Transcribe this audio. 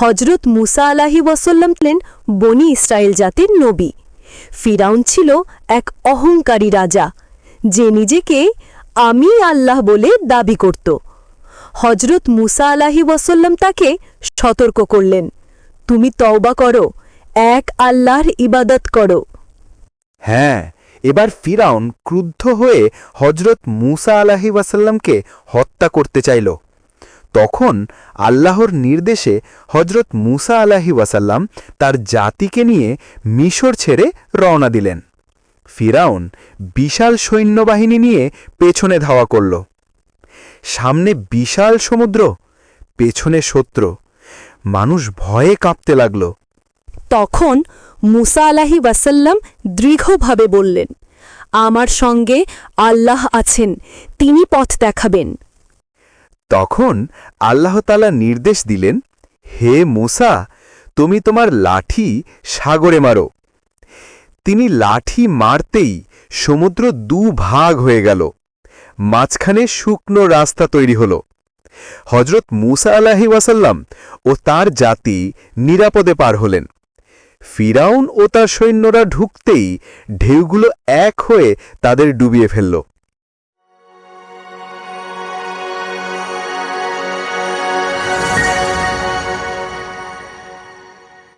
হজরত মুসা আলাহি ওয়াসাল্লাম ছিলেন বনি ইসরায়েল জাতির নবী। ফিরাউন ছিল এক অহংকারী রাজা, যে নিজেকে আমি আল্লাহ বলে দাবি করত। হজরত মুসা আলাহি ওয়াসাল্লাম তাকে সতর্ক করলেন, তুমি তওবা করো, এক আল্লাহর ইবাদত করো। হ্যাঁ এবার ফিরাউন ক্রুদ্ধ হয়ে হজরত মুসা আলাহি ওয়াসাল্লামকে হত্যা করতে চাইল। তখন আল্লাহর নির্দেশে হজরত মুসা আলাহি ওয়াসাল্লাম তার জাতিকে নিয়ে মিশর ছেড়ে রওনা দিলেন। ফিরাউন বিশাল সৈন্যবাহিনী নিয়ে পেছনে ধাওয়া করল। সামনে বিশাল সমুদ্র, পেছনে শত্রু। মানুষ ভয়ে কাঁপতে লাগল। তখন মুসা আলাহি ওয়াসাল্লাম দৃঢ়ভাবে বললেন, আমার সঙ্গে আল্লাহ আছেন, তিনি পথ দেখাবেন। তখন আল্লাহতালা নির্দেশ দিলেন, হে মুসা, তুমি তোমার লাঠি সাগরে মারো। তিনি লাঠি মারতেই সমুদ্র দু ভাগ হয়ে গেল। মাঝখানে শুকনো রাস্তা তৈরি হল। হজরত মুসা আলাহি ওয়াসাল্লাম ও তার জাতি নিরাপদে পার হলেন। ফিরাউন ও তার সৈন্যরা ঢুকতেই ঢেউগুলো এক হয়ে তাদের ডুবিয়ে ফেলল।